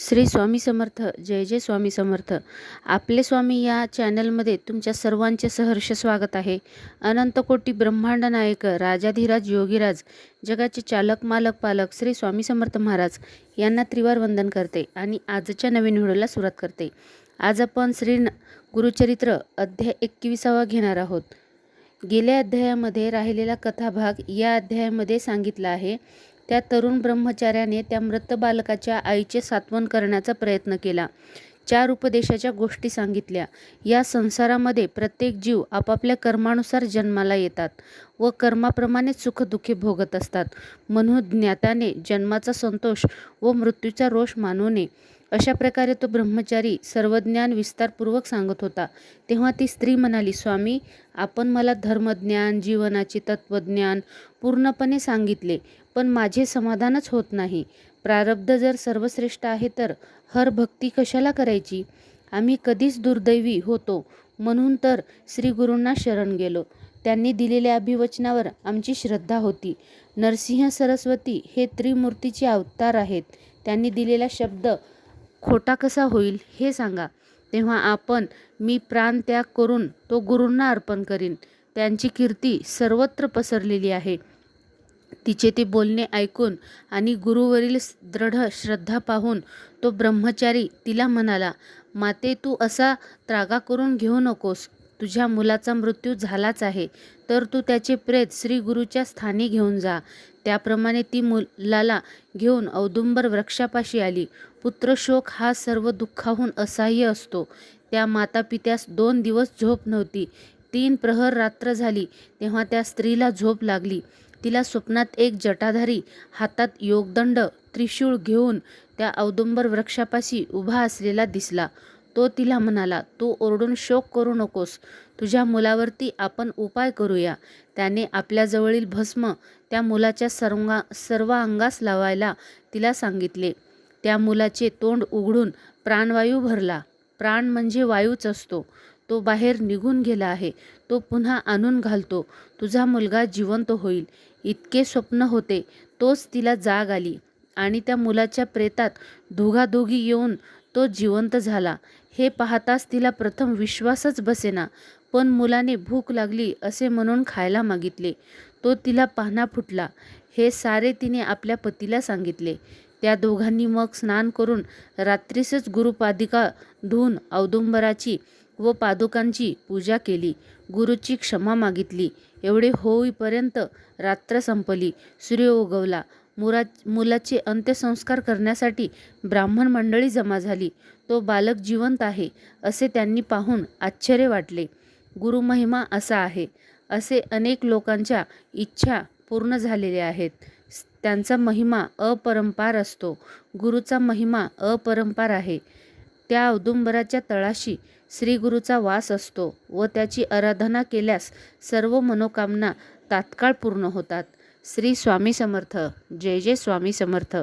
श्री स्वामी समर्थ जय जय स्वामी समर्थ. आपले स्वामी या चॅनलमध्ये तुमच्या सर्वांचे सहर्ष स्वागत आहे. अनंतकोटी ब्रह्मांड नायक राजाधिराज योगीराज जगाचे चालक मालक पालक श्री स्वामी समर्थ महाराज यांना त्रिवार वंदन करते आणि आजच्या नवीन व्हिडिओला सुरुवात करते. आज आपण श्री न- गुरुचरित्र अध्याय एकविसावा घेणार आहोत. गेल्या अध्यायामध्ये राहिलेला कथाभाग या अध्यायामध्ये सांगितला आहे. त्या तरुण ब्रह्मचार्याने त्या मृत बालकाच्या आईचे सात्वन करण्याचा प्रयत्न केला. चार उपदेशाच्या गोष्टी सांगितल्या. या संसारामध्ये प्रत्येक जीव आपापल्या कर्मानुसार जन्माला येतात व कर्माप्रमाणे सुखदुःखे भोगत असतात. म्हणून ज्ञाताने जन्माचा संतोष व मृत्यूचा रोष मानू नये अशा प्रकारे तो ब्रह्मचारी सर्व ज्ञान विस्तारपूर्वक सांगत होता. तेव्हा ती स्त्री म्हणाली स्वामी आपण मला धर्मज्ञान जीवनाचे तत्वज्ञान पूर्णपणे सांगितले. पण माझे समाधानच होत नाही. प्रारब्ध जर सर्वश्रेष्ठ आहे तर हर भक्ती कशाला करायची? आम्ही कधीच दुर्दैवी होतो म्हणून तर श्री गुरूंना शरण गेलो. त्यांनी दिलेल्या अभिवचनावर आमची श्रद्धा होती. नरसिंह सरस्वती हे त्रिमूर्तीचे अवतार आहेत. त्यांनी दिलेला शब्द खोटा कसा होईल हे सांगा. तेव्हा आपण मी प्राण त्याग करून तो गुरूंना अर्पण करीन. त्यांची कीर्ती सर्वत्र पसरलेली आहे. तिचे ते बोलणे ऐकून आणि गुरुवरील दृढ श्रद्धा पाहून तो ब्रह्मचारी तिला म्हणाला माते तू असा त्रागा करून घेऊ नकोस. तुझ्या मुलाचा मृत्यू झालाच आहे. तर तू त्याचे प्रेत श्री गुरुच्या स्थानी घेऊन जा त्याप्रमाणे ती मुलाला घेऊन औदुंबर वृक्षापाशी आली. पुत्रशोक हा सर्व दुःखाहून असह्य असतो. त्या मातापित्यास दोन दिवस झोप नव्हती. तीन प्रहर रात्र झाली. तेव्हा त्या स्त्रीला झोप लागली. तिला स्वप्नात एक जटाधारी हातात योगदंड त्रिशूळ घेऊन त्या औदुंबर वृक्षापाशी उभा असलेला दिसला. तो तिला म्हणाला तू ओरडून शोक करू नकोस. तुझ्या मुलावरती आपण उपाय करूया. त्याने आपल्याजवळील भस्म त्या मुलाच्या सर्वा सर्व अंगास लावायला तिला सांगितले. त्या मुलाचे तोंड उघडून प्राणवायू भरला. प्राण म्हणजे वायूच असतो. तो बाहेर निघून गेला आहे. तो पुन्हा आणून घालतो. तुझा मुलगा जिवंत होईल. इतके स्वप्न होते. तोच तिला जाग आली. आणि त्या मुलाच्या प्रेतात दोघादोघी येऊन तो जिवंत झाला. हे पाहताच तिला प्रथम विश्वासच बसेना. पण मुलाने भूक लागली असे म्हणून खायला मागितले. तो तिला पाहणा फुटला. हे सारे तिने आपल्या पतीला सांगितले. त्या दोघांनी मग स्नान करून रात्रीसच गुरुपादिका धुवून औदुंबराची व पादुकांची पूजा केली. गुरुची क्षमा मागितली. एवढे होईपर्यंत रात्र संपली. सूर्य उगवला. मुरा मुलाचे अंत्यसंस्कार करण्यासाठी ब्राह्मण मंडळी जमा झाली. तो बालक जिवंत आहे असे त्यांनी पाहून आश्चर्य वाटले. गुरुमहिमा असा आहे असे अनेक लोकांच्या इच्छा पूर्ण झालेल्या आहेत. त्यांचा महिमा अपरंपार असतो. गुरुचा महिमा अपरंपार आहे. त्या औदुंबराच्या तळाशी श्रीगुरूचा वास असतो व त्याची आराधना केल्यास सर्व मनोकामना तात्काळ पूर्ण होतात. श्री स्वामी समर्थ. जय जय स्वामी समर्थ.